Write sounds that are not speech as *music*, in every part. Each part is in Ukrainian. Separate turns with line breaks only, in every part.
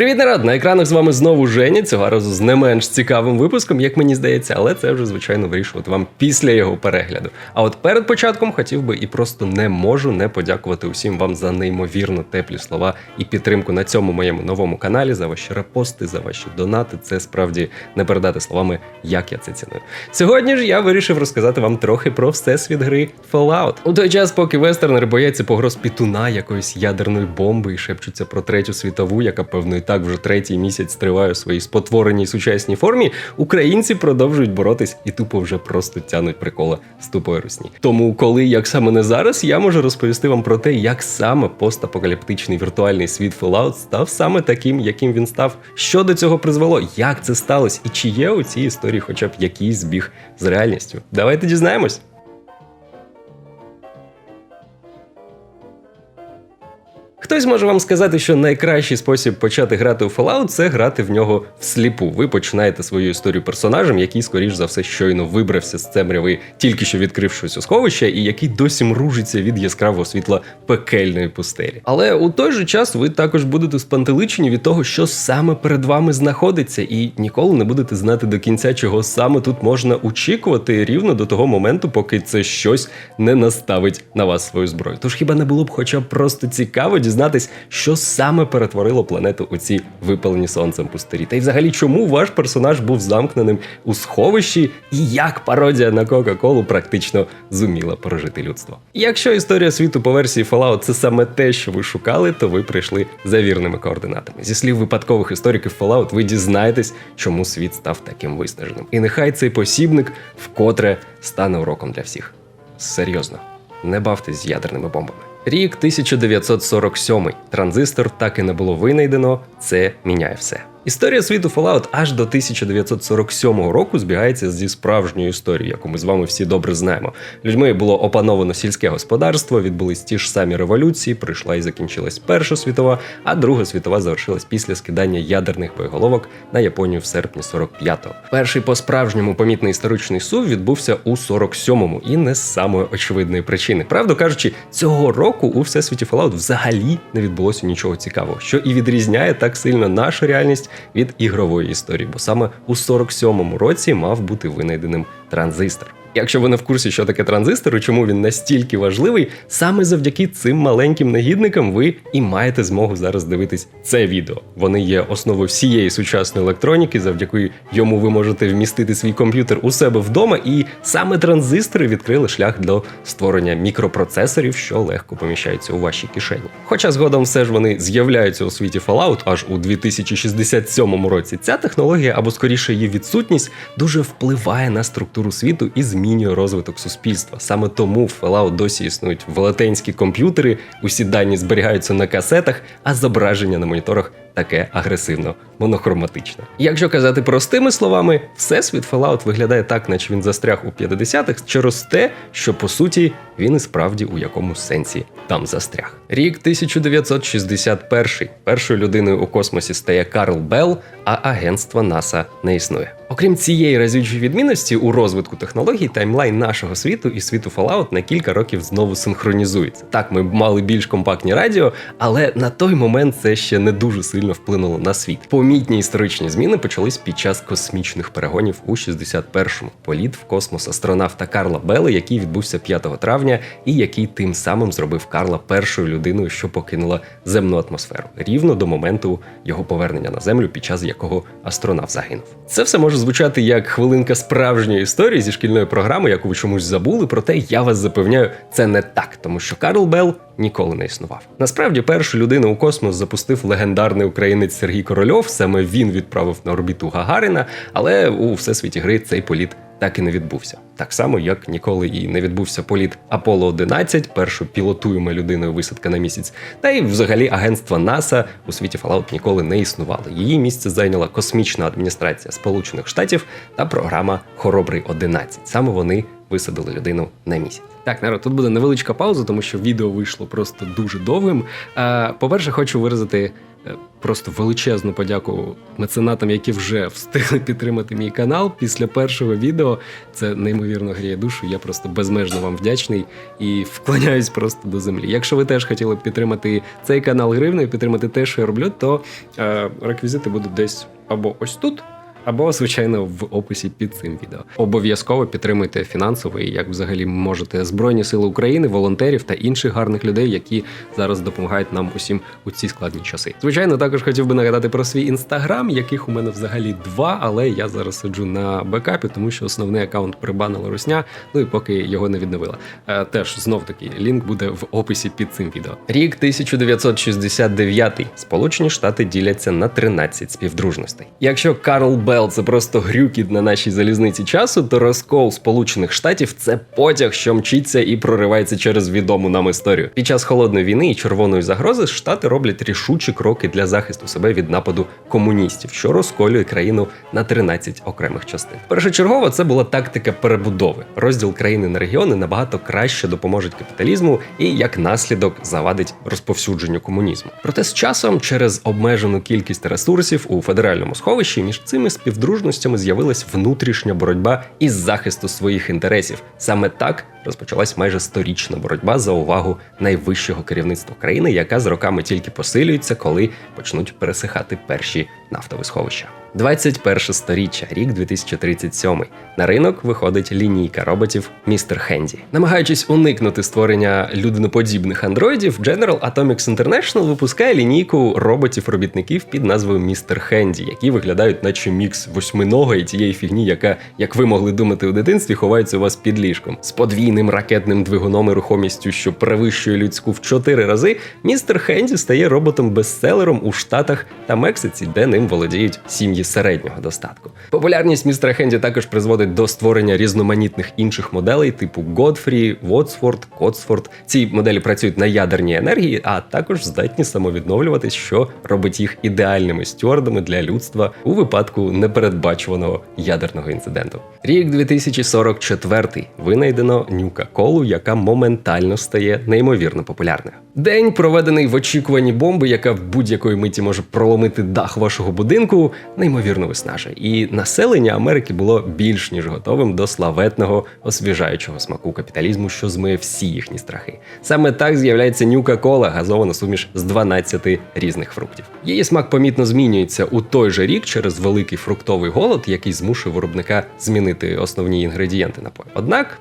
Привіт, народ! На екранах з вами знову Женя. Цього разу з не менш цікавим випуском, як мені здається, але це вже звичайно вирішувати вам після його перегляду. А от перед початком хотів би і просто не можу не подякувати усім вам за неймовірно теплі слова і підтримку на цьому моєму новому каналі, за ваші репости, за ваші донати. Це справді не передати словами, як я це ціную. Сьогодні ж я вирішив розказати вам трохи про всесвіт гри Fallout. У той час, поки вестернер боїться погроз пітуна якоїсь ядерної бомби і шепчуться про третю світову, яка певно і так вже третій місяць триває у своїй спотвореній сучасній формі, українці продовжують боротись і тупо вже просто тянуть прикола з тупої русні. Тому, коли як саме не зараз, я можу розповісти вам про те, як саме постапокаліптичний віртуальний світ Fallout став саме таким, яким він став, що до цього призвело, як це сталося, і чи є у цій історії хоча б якийсь збіг з реальністю. Давайте дізнаємось. Хтось може вам сказати, що найкращий спосіб почати грати у Fallout – це грати в нього всліпу. Ви починаєте свою історію персонажем, який, скоріш за все, щойно вибрався з темряви, тільки що відкрившись у сховище, і який досі мружиться від яскравого світла пекельної пустелі. Але у той же час ви також будете спантеличені від того, що саме перед вами знаходиться, і ніколи не будете знати до кінця, чого саме тут можна очікувати рівно до того моменту, поки це щось не наставить на вас свою зброю. Тож хіба не було б хоча б просто цікаво дізнатись, що саме перетворило планету у ці випалені сонцем пустирі. Та й взагалі, чому ваш персонаж був замкненим у сховищі, і як пародія на Кока-Колу практично зуміла прожити людство. Якщо історія світу по версії Fallout це саме те, що ви шукали, то ви прийшли за вірними координатами. Зі слів випадкових істориків Fallout, ви дізнаєтесь, чому світ став таким виснаженим. І нехай цей посібник вкотре стане уроком для всіх. Серйозно, не бавтесь з ядерними бомбами. Рік 1947. Транзистор так і не було винайдено. Це міняє все. Історія світу Fallout аж до 1947 року збігається зі справжньою історією, яку ми з вами всі добре знаємо. Людьми було опановано сільське господарство, відбулись ті ж самі революції, прийшла і закінчилась Перша світова, а Друга світова завершилась після скидання ядерних боєголовок на Японію в серпні 45-го. Перший по-справжньому помітний історичний сув відбувся у 47-му і не з самої очевидної причини. Правду кажучи, цього року у всесвіті Fallout взагалі не відбулося нічого цікавого, що і відрізняє так сильно нашу реальність від ігрової історії, бо саме у 47-му році мав бути винайденим транзистор. Якщо ви не в курсі, що таке транзистор і чому він настільки важливий, саме завдяки цим маленьким негідникам ви і маєте змогу зараз дивитись це відео. Вони є основою всієї сучасної електроніки. Завдяки йому ви можете вмістити свій комп'ютер у себе вдома, і саме транзистори відкрили шлях до створення мікропроцесорів, що легко поміщаються у вашій кишені. Хоча згодом все ж вони з'являються у світі Fallout аж у 2067 році. Ця технологія, або скоріше її відсутність, дуже впливає на структуру світу і змінює розвиток суспільства. Саме тому в Fallout досі існують велетенські комп'ютери, усі дані зберігаються на касетах, а зображення на моніторах таке агресивно монохроматичне. Якщо казати простими словами, всесвіт Fallout виглядає так, наче він застряг у 50-х через те, що по суті він і справді у якомусь сенсі там застряг. Рік 1961. Першою людиною у космосі стає Карл Белл, а агентства НАСА не існує. Окрім цієї разючої відмінності у розвитку технологій, таймлайн нашого світу і світу Fallout на кілька років знову синхронізується. Так, ми мали більш компактні радіо, але на той момент це ще не дуже сильно вплинуло на світ. Помітні історичні зміни почались під час космічних перегонів у 61-му. Політ в космос астронавта Карла Белла, який відбувся 5 травня, і який тим самим зробив Карла першою людиною, що покинула земну атмосферу, рівно до моменту його повернення на землю, під час якого астронавт загинув. Це все може звучати як хвилинка справжньої історії зі шкільної програми, яку ви чомусь забули. Проте я вас запевняю, це не так, тому що Карл Белл ніколи не існував. Насправді, першу людину у космос запустив легендарний українець Сергій Корольов. Саме він відправив на орбіту Гагарина, але у всесвіті гри цей політ. Так і не відбувся, так само як ніколи і не відбувся політ Аполло 11 першу пілотуємо людиною висадка на місяць. Та й взагалі агентства НАСА у світі Fallout ніколи не існувало. Її місце зайняла космічна адміністрація Сполучених Штатів та програма Хоробрий 11 Саме вони висадили людину на місяць. Так, народ, тут буде невеличка пауза, тому що відео вийшло просто дуже довгим. Е, По-перше, хочу виразити е, просто величезну подяку меценатам, які вже встигли підтримати мій канал після першого відео. Це неймовірно гріє душу. Я просто безмежно вам вдячний і вклоняюсь просто до землі. Якщо ви теж хотіли б підтримати цей канал гривною, підтримати те, що я роблю, то е, реквізити будуть десь або ось тут. Або, звичайно, в описі під цим відео. Обов'язково підтримуйте фінансово і як взагалі можете Збройні Сили України, волонтерів та інших гарних людей, які зараз допомагають нам усім у ці складні часи. Звичайно, також хотів би нагадати про свій інстаграм, яких у мене взагалі два, але я зараз сиджу на бекапі, тому що основний аккаунт прибанила Русня, ну і поки його не відновила. Е, теж знов таки лінк буде в описі під цим відео. Рік 1969. Сполучені Штати діляться на 13 співдружностей. Якщо Карл Белл це просто грюкіт на нашій залізниці часу, то розкол Сполучених Штатів це потяг, що мчиться і проривається через відому нам історію. Під час холодної війни і червоної загрози штати роблять рішучі кроки для захисту себе від нападу комуністів, що розколює країну на 13 окремих частин. Першочергово це була тактика перебудови. Розділ країни на регіони набагато краще допоможе капіталізму і як наслідок завадить розповсюдженню комунізму. Проте з часом, через обмежену кількість ресурсів у федеральному сховищі, між цими співдружностями з'явилась внутрішня боротьба із захисту своїх інтересів. Саме так розпочалась майже сторічна боротьба за увагу найвищого керівництва країни, яка з роками тільки посилюється, коли почнуть пересихати перші нафтові сховища. 21 сторіччя, рік 2037. На ринок виходить лінійка роботів Містер Хенді. Намагаючись уникнути створення людиноподібних андроїдів, General Atomics International випускає лінійку роботів-робітників під назвою Містер Хенді, які виглядають, наче мікс восьминога і тієї фігні, яка, як ви могли думати у дитинстві, ховається у вас під ліжком. З подвійним ракетним двигуном і рухомістю, що перевищує людську в чотири рази, містер Хенді стає роботом-бестселером у Штатах та Мексиці, де ним володіють сім'ї середнього достатку. Популярність містера Хенді також призводить до створення різноманітних інших моделей, типу Godfrey, Wadsworth, Котсфорд. Ці моделі працюють на ядерній енергії, а також здатні самовідновлюватись, що робить їх ідеальними стюардами для людства у випадку непередбачуваного ядерного інциденту. Рік 2044 винайдено нюка-колу, яка моментально стає неймовірно популярною. День проведений в очікуванні бомби, яка в будь-якої миті може проломити дах вашого будинку, неймовірно виснажує. І населення Америки було більш ніж готовим до славетного освіжаючого смаку капіталізму, що змиє всі їхні страхи. Саме так з'являється нюка-кола, газована суміш з 12 різних фруктів. Її смак помітно змінюється у той же рік через великий фруктовий голод, який змушує виробника змінити основні інгредієнти напою. Однак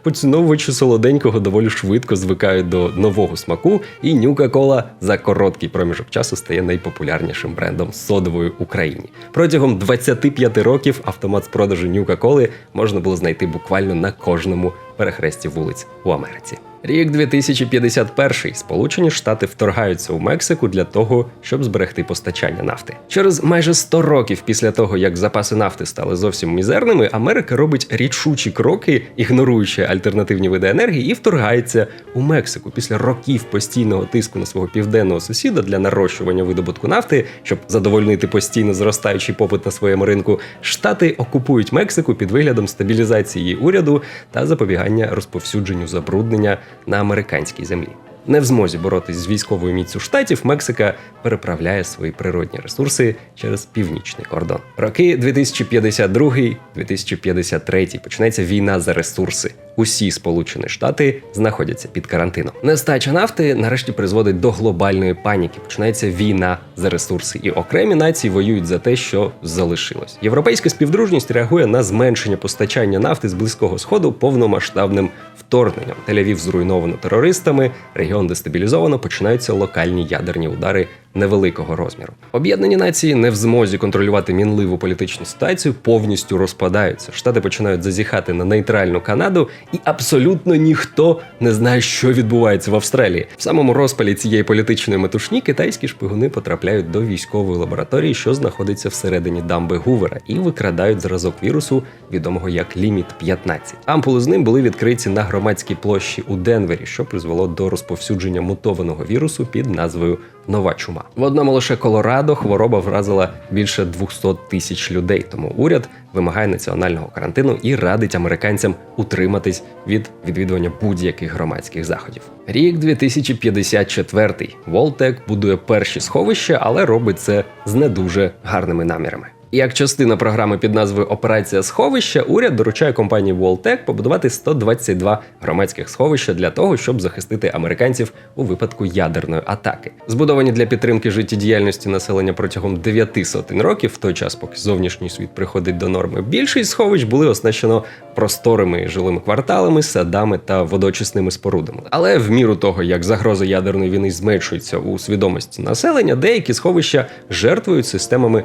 поціновувачі солоденького доволі швидко звикають до нового смаку, і нюка-кола за короткий проміжок часу стає найпопулярнішим брендом содової Україні. Протягом 25 років автомат з продажу нюка-коли можна було знайти буквально на кожному перехресті вулиць у Америці. Рік 2051. Сполучені Штати вторгаються у Мексику для того, щоб зберегти постачання нафти. Через майже 100 років після того, як запаси нафти стали зовсім мізерними, Америка робить рішучі кроки, ігноруючи альтернативні види енергії, і вторгається у Мексику після років постійного тиску на свого південного сусіда для нарощування видобутку нафти, щоб задовольнити постійно зростаючий попит на своєму ринку. Штати окупують Мексику під виглядом стабілізації уряду та запобігання розповсюдженню забруднення на американській землі. Не в змозі боротись з військовою міцю штатів, Мексика переправляє свої природні ресурси через північний кордон. Роки 2052-2053 почнеться війна за ресурси. Усі Сполучені Штати знаходяться під карантином. Нестача нафти нарешті призводить до глобальної паніки. Починається війна за ресурси, і окремі нації воюють за те, що залишилось. Європейська співдружність реагує на зменшення постачання нафти з близького сходу повномасштабним вторгненням. Тель-Авів зруйновано терористами, регіон дестабілізовано, починаються локальні ядерні удари невеликого розміру. Об'єднані нації не в змозі контролювати мінливу політичну ситуацію, повністю розпадаються. Штати починають зазіхати на нейтральну Канаду, і абсолютно ніхто не знає, що відбувається в Австралії. В самому розпалі цієї політичної метушні китайські шпигуни потрапляють до військової лабораторії, що знаходиться всередині дамби Гувера, і викрадають зразок вірусу, відомого як Ліміт 15. Ампули з ним були відкриті на громадській площі у Денвері, що призвело до розповсюдження мутованого вірусу під назвою Нова чума. В одному лише Колорадо хвороба вразила більше 200 тисяч людей. Тому уряд вимагає національного карантину і радить американцям утриматись від відвідування будь-яких громадських заходів. Рік 2054. Волтек будує перші сховища, але робить це з не дуже гарними намірами. Як частина програми під назвою Операція сховища, уряд доручає компанії Walltech побудувати 122 громадських сховища для того, щоб захистити американців у випадку ядерної атаки. Збудовані для підтримки життєдіяльності населення протягом 9 сотень років, в той час, поки зовнішній світ приходить до норми. Більшість сховищ були оснащено просторими жилими кварталами, садами та водочисними спорудами. Але в міру того, як загроза ядерної війни зменшується у свідомості населення, деякі сховища жертвують системами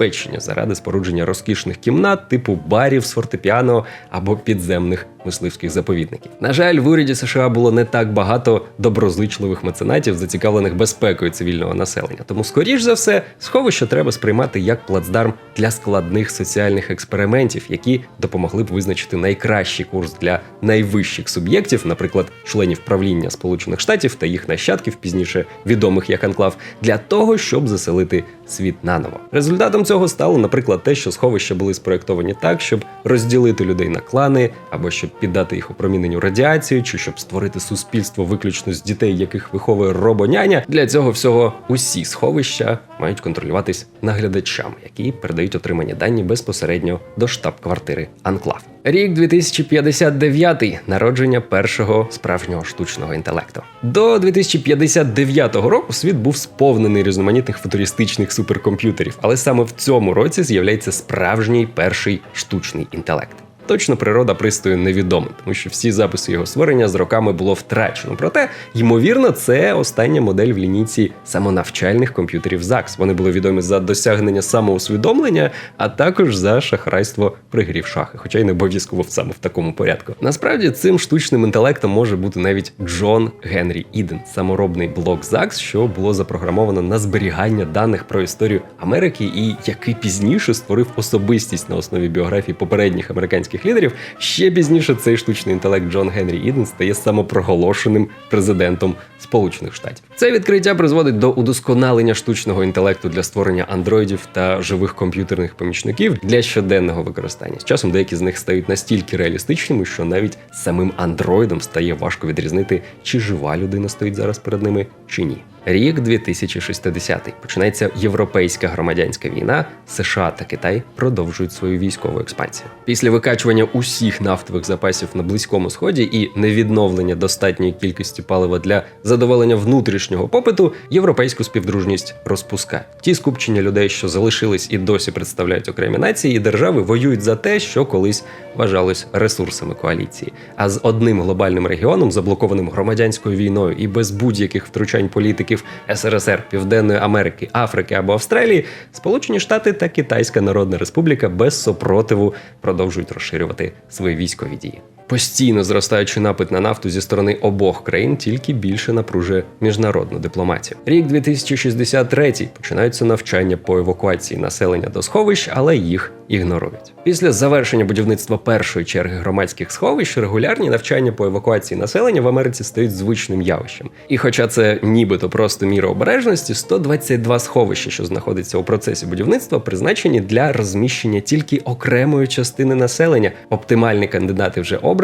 жизнезабезпечення заради спорудження розкішних кімнат, типу барів з фортепіано або підземних мисливських заповідників. На жаль, в уряді США було не так багато доброзичливих меценатів, зацікавлених безпекою цивільного населення. Тому, скоріш за все, сховище треба сприймати як плацдарм для складних соціальних експериментів, які допомогли б визначити найкращий курс для найвищих суб'єктів, наприклад, членів правління Сполучених Штатів та їх нащадків, пізніше відомих як анклав, для того, щоб заселити світ наново. Результатом цього стало, наприклад, те, що сховища були спроєктовані так, щоб розділити людей на клани, або щоб піддати їх опроміненню радіацію, чи щоб створити суспільство виключно з дітей, яких виховує робоняня. Для цього всього усі сховища мають контролюватись наглядачами, які передають отримані дані безпосередньо до штаб-квартири Анклав. Рік 2059 народження першого справжнього штучного інтелекту. До 2059 року світ був сповнений різноманітних футуристичних суперкомп'ютерів, але саме в цьому році з'являється справжній перший штучний інтелект. Точно природа пристою невідома, тому що всі записи його створення з роками було втрачено. Проте, ймовірно, це остання модель в лінійці самонавчальних комп'ютерів ЗАГС. Вони були відомі за досягнення самоусвідомлення, а також за шахрайство при грі в шахи, хоча й не обов'язково саме в такому порядку. Насправді цим штучним інтелектом може бути навіть Джон Генрі Іден, саморобний блок ЗАГС, що було запрограмовано на зберігання даних про історію Америки, і який пізніше створив особистість на основі біографії попередніх американських лідерів. Ще пізніше цей штучний інтелект Джон Генрі Іден стає самопроголошеним президентом Сполучених Штатів. Це відкриття призводить до удосконалення штучного інтелекту для створення андроїдів та живих комп'ютерних помічників для щоденного використання. З часом деякі з них стають настільки реалістичними, що навіть самим андроїдом стає важко відрізнити, чи жива людина стоїть зараз перед ними, чи ні. Рік 2060. починається європейська громадянська війна. США та Китай продовжують свою військову експансію. Після викачування усіх нафтових запасів на близькому сході і невідновлення достатньої кількості палива для задоволення внутрішнього попиту, європейську співдружність розпускають. Ті скупчення людей, що залишились і досі представляють окремі нації, і держави воюють за те, що колись вважалось ресурсами коаліції. А з одним глобальним регіоном, заблокованим громадянською війною і без будь-яких втручань політиків СРСР, Південної Америки, Африки або Австралії, Сполучені Штати та Китайська Народна Республіка без супротиву продовжують розширювати свої військові дії. Постійно зростаючи напит на нафту зі сторони обох країн тільки більше напружує міжнародну дипломатію. Рік 2063 починаються навчання по евакуації населення до сховищ, але їх ігнорують. Після завершення будівництва першої черги громадських сховищ регулярні навчання по евакуації населення в Америці стають звичним явищем. І хоча це нібито просто міра обережності, 122 сховища, що знаходяться у процесі будівництва, призначені для розміщення тільки окремої частини населення. Оптимальні кандидати вже обрані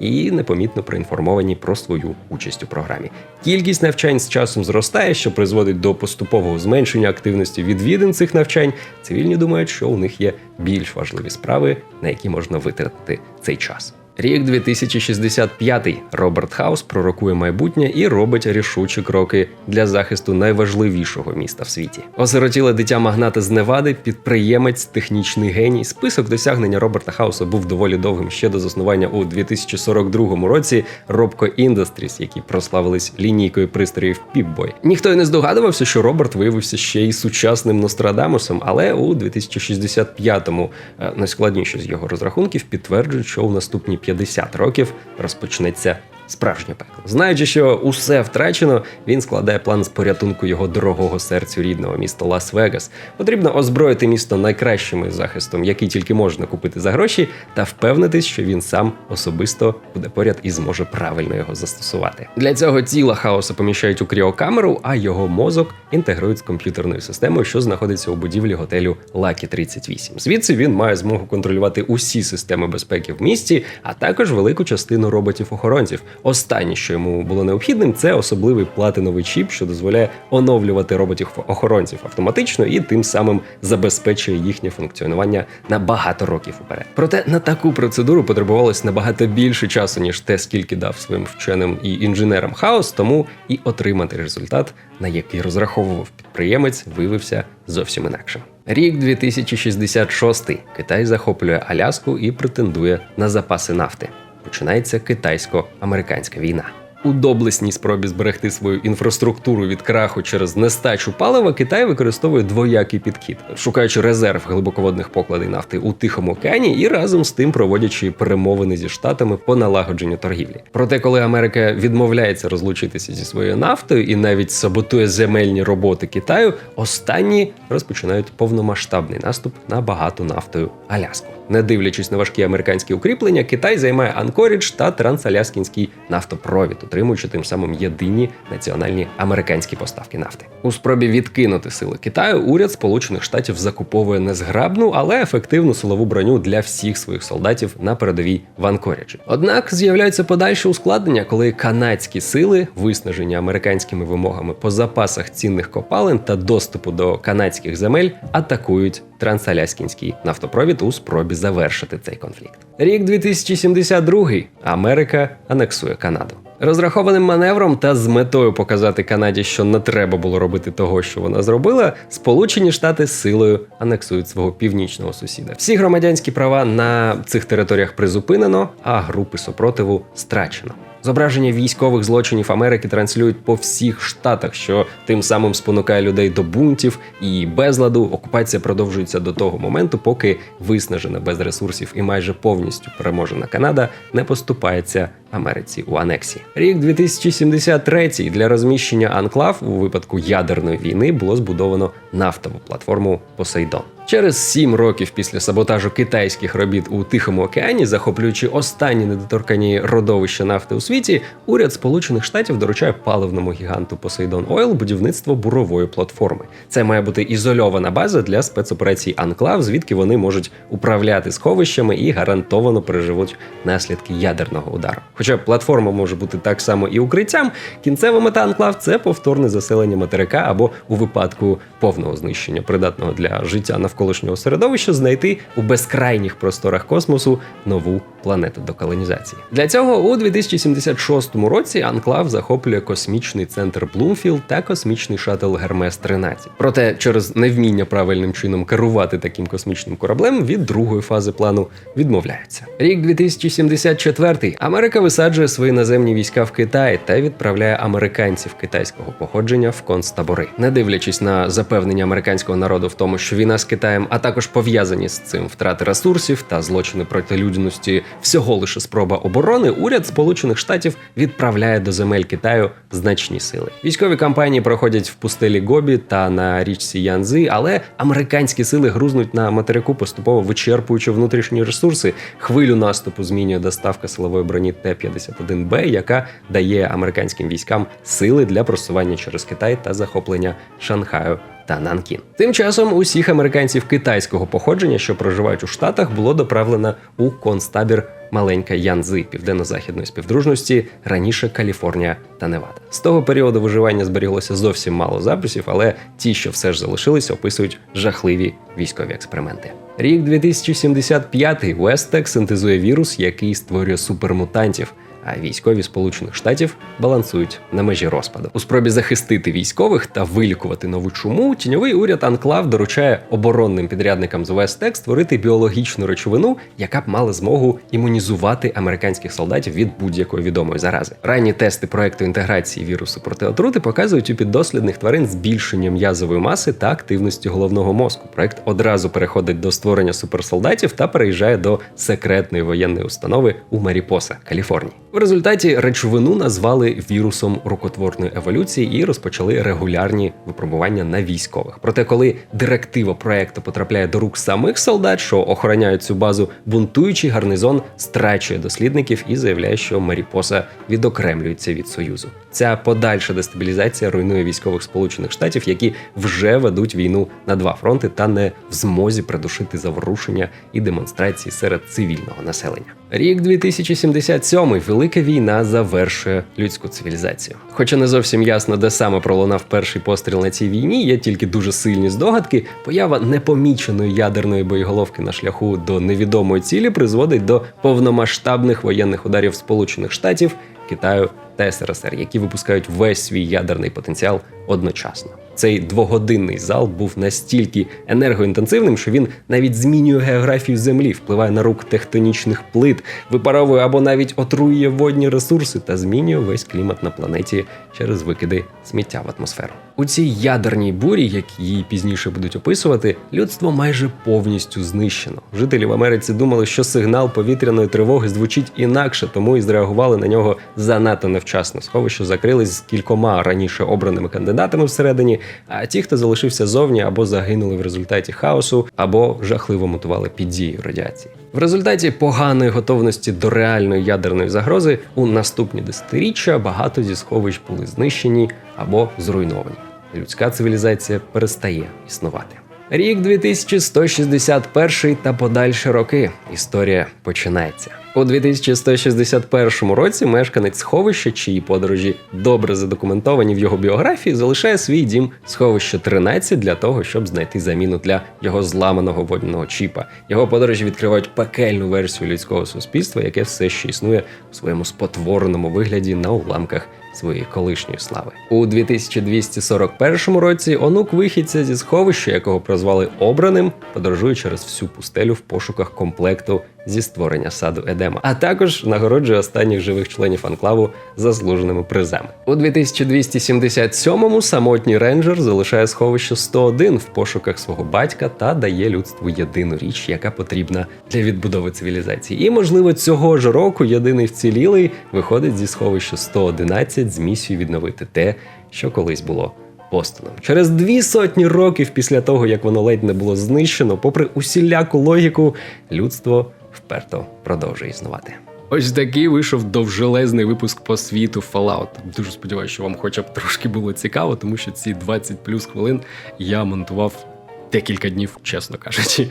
і непомітно проінформовані про свою участь у програмі. Кількість навчань з часом зростає, що призводить до поступового зменшення активності відвідин цих навчань. Цивільні думають, що у них є більш важливі справи, на які можна витратити цей час. Рік 2065 Роберт Хаус пророкує майбутнє і робить рішучі кроки для захисту найважливішого міста в світі. Осиротіле дитя магната з Невади, підприємець, технічний геній. Список досягнення Роберта Хауса був доволі довгим ще до заснування у 2042 році Robco Industries, які прославились лінійкою пристроїв Pip-Boy. Ніхто й не здогадувався, що Роберт виявився ще й сучасним Нострадамусом, але у 2065-му найскладніші з його розрахунків підтверджують, що у наступні 50 років розпочнеться справжнє пекло. Знаючи, що усе втрачено, він складає план з порятунку його дорогого серцю рідного міста Лас-Вегас. Потрібно озброїти місто найкращим захистом, який тільки можна купити за гроші, та впевнитись, що він сам особисто буде поряд і зможе правильно його застосувати. Для цього тіла хаоса поміщають у кріокамеру, а його мозок інтегрують з комп'ютерною системою, що знаходиться у будівлі готелю Лакі 38. Звідси він має змогу контролювати усі системи безпеки в місті, а також велику частину роботів-охоронців. Останнє, що йому було необхідним, це особливий платиновий чіп, що дозволяє оновлювати роботів-охоронців автоматично і тим самим забезпечує їхнє функціонування на багато років уперед. Проте на таку процедуру потребувалось набагато більше часу, ніж те, скільки дав своїм вченим і інженерам хаос, тому і отримати результат, на який розраховував підприємець, виявився зовсім інакшим. Рік 2066. Китай захоплює Аляску і претендує на запаси нафти. Починається китайсько-американська війна. У доблесній спробі зберегти свою інфраструктуру від краху через нестачу палива, Китай використовує двоякий підхід, шукаючи резерв глибоководних покладей нафти у Тихому океані і разом з тим проводячи перемовини зі штатами по налагодженню торгівлі. Проте, коли Америка відмовляється розлучитися зі своєю нафтою і навіть саботує земельні роботи Китаю, останні розпочинають повномасштабний наступ на багату нафтою Аляску. Не дивлячись на важкі американські укріплення, Китай займає Анкорідж та Трансаляскінський нафтопровід, утримуючи тим самим єдині національні американські поставки нафти. У спробі відкинути сили Китаю уряд Сполучених Штатів закуповує незграбну, але ефективну силову броню для всіх своїх солдатів на передовій в Анкоріджі. Однак з'являються подальші ускладнення, коли канадські сили, виснажені американськими вимогами по запасах цінних копалин та доступу до канадських земель, атакують Трансаляскінський нафтопровід у спробі завершити цей конфлікт. Рік 2072. Америка анексує Канаду. Розрахованим маневром та з метою показати Канаді, що не треба було робити того, що вона зробила, Сполучені Штати силою анексують свого північного сусіда. Всі громадянські права на цих територіях призупинено, а групи супротиву страчено. Зображення військових злочинів Америки транслюють по всіх штатах, що тим самим спонукає людей до бунтів і безладу. Окупація продовжується до того моменту, поки виснажена без ресурсів і майже повністю переможена Канада не поступається Америці у анексії. Рік 2073 для розміщення анклав у випадку ядерної війни було збудовано нафтову платформу Посейдон. Через сім років після саботажу китайських робіт у Тихому океані, захоплюючи останні недоторкані родовища нафти у світі, уряд Сполучених Штатів доручає паливному гіганту Poseidon Oil будівництво бурової платформи. Це має бути ізольована база для спецоперацій Анклав, звідки вони можуть управляти сховищами і гарантовано переживуть наслідки ядерного удару. Хоча платформа може бути так само і укриттям, кінцева мета Анклав це повторне заселення материка або у випадку повного знищення придатного для життя навколишнього середовища знайти у безкрайніх просторах космосу нову планету до колонізації. Для цього у 2076 році Анклав захоплює космічний центр Блумфілд та космічний шаттл Гермес 13. Проте через невміння правильним чином керувати таким космічним кораблем від другої фази плану відмовляються. Рік 2074. Америка висаджує свої наземні війська в Китай та відправляє американців китайського походження в концтабори, не дивлячись на запевнення американського народу в тому, що війна з Китаєм, а також пов'язані з цим втрати ресурсів та злочини проти людяності, всього лише спроба оборони. Уряд Сполучених Штатів відправляє до земель Китаю значні сили. Військові кампанії проходять в пустелі Гобі та на річці Янзи, але американські сили грузнуть на материку, поступово вичерпуючи внутрішні ресурси. Хвилю наступу змінює доставка силової броні Т-51Б, яка дає американським військам сили для просування через Китай та захоплення Шанхаю та Нанкін. Тим часом усіх американців китайського походження, що проживають у Штатах, було доправлено у концтабір маленька Янзи південно-західної співдружності, раніше Каліфорнія та Невада. З того періоду виживання зберіглося зовсім мало записів, але ті, що все ж залишилися, описують жахливі військові експерименти. Рік 2075 Вестек синтезує вірус, який створює супермутантів а військові Сполучених Штатів балансують на межі розпаду. У спробі захистити військових та вилікувати нову чуму. Тіньовий уряд Анклав доручає оборонним підрядникам з Вестек створити біологічну речовину, яка б мала змогу імунізувати американських солдатів від будь-якої відомої зарази. Ранні тести проекту інтеграції вірусу проти отрути показують у піддослідних тварин збільшення м'язової маси та активності головного мозку. Проект одразу переходить до створення суперсолдатів та переїжджає до секретної воєнної установи у Маріпоса, Каліфорнії. В результаті речовину назвали вірусом рукотворної еволюції і розпочали регулярні випробування на військових. Проте, коли директива проекту потрапляє до рук самих солдат, що охороняють цю базу, бунтуючий гарнизон страчує дослідників і заявляє, що Маріпоса відокремлюється від союзу. Ця подальша дестабілізація руйнує військових Сполучених Штатів, які вже ведуть війну на два фронти та не в змозі придушити заворушення і демонстрації серед цивільного населення. Рік 2077 велика війна завершує людську цивілізацію. Хоча не зовсім ясно, де саме пролунав перший постріл на цій війні, є тільки дуже сильні здогадки. Поява непоміченої ядерної боєголовки на шляху до невідомої цілі призводить до повномасштабних воєнних ударів Сполучених Штатів, Китаю та СРСР, які випускають весь свій ядерний потенціал одночасно. Цей двогодинний зал був настільки енергоінтенсивним, що він навіть змінює географію землі, впливає на рук тектонічних плит, випаровує або навіть отруює водні ресурси та змінює весь клімат на планеті через викиди сміття в атмосферу. У цій ядерній бурі, як її пізніше будуть описувати, людство майже повністю знищено. Жителі в Америці думали, що сигнал повітряної тривоги звучить інакше, тому і зреагували на нього занадто невчасно. Сховище закрились з кількома раніше обраними кандидатами всередині. А ті, хто залишився зовні, або загинули в результаті хаосу, або жахливо мутували під дією радіації. В результаті поганої готовності до реальної ядерної загрози у наступні десятиріччя багато зі сховищ були знищені або зруйновані. Людська цивілізація перестає існувати. Рік 2161 та подальші роки. Історія починається. У 2161 році мешканець сховища, чиї подорожі добре задокументовані в його біографії, залишає свій дім сховище 13 для того, щоб знайти заміну для його зламаного водного чіпа. Його подорожі відкривають пекельну версію людського суспільства, яке все ще існує у своєму спотвореному вигляді на уламках своєї колишньої слави. У 2241 році онук вихідця зі сховища, якого прозвали обраним, подорожує через всю пустелю в пошуках комплекту зі створення саду Едема, а також нагороджує останніх живих членів анклаву заслуженими призами. У 2277-му самотній рейнджер залишає сховище 101 в пошуках свого батька та дає людству єдину річ, яка потрібна для відбудови цивілізації. І, можливо, цього ж року єдиний вцілілий виходить зі сховища 111 з місією відновити те, що колись було. Бостоном. Через дві сотні років після того, як воно ледь не було знищено, попри усіляку логіку, людство вперто продовжує існувати. Ось такий вийшов довжелезний випуск по світу Fallout. Дуже сподіваюся, що вам хоча б трошки було цікаво, тому що ці 20 плюс хвилин я монтував. Декілька днів, чесно кажучи.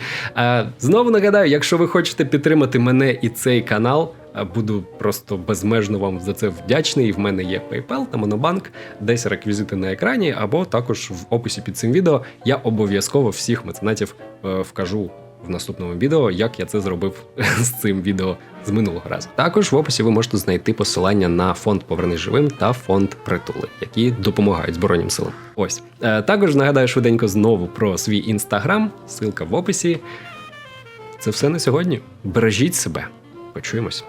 Знову нагадаю, якщо ви хочете підтримати мене і цей канал, буду просто безмежно вам за це вдячний. В мене є PayPal та Monobank, десь реквізити на екрані, або також в описі під цим відео я обов'язково всіх меценатів е, вкажу в наступному відео, як я це зробив *laughs* з цим відео з минулого разу. Також в описі ви можете знайти посилання на фонд Повернись живим та фонд притули, які допомагають Збройним силам. Ось Е, також нагадаю швиденько знову про свій інстаграм. Ссылка в описі. Це все на сьогодні. Бережіть себе. Почуємось.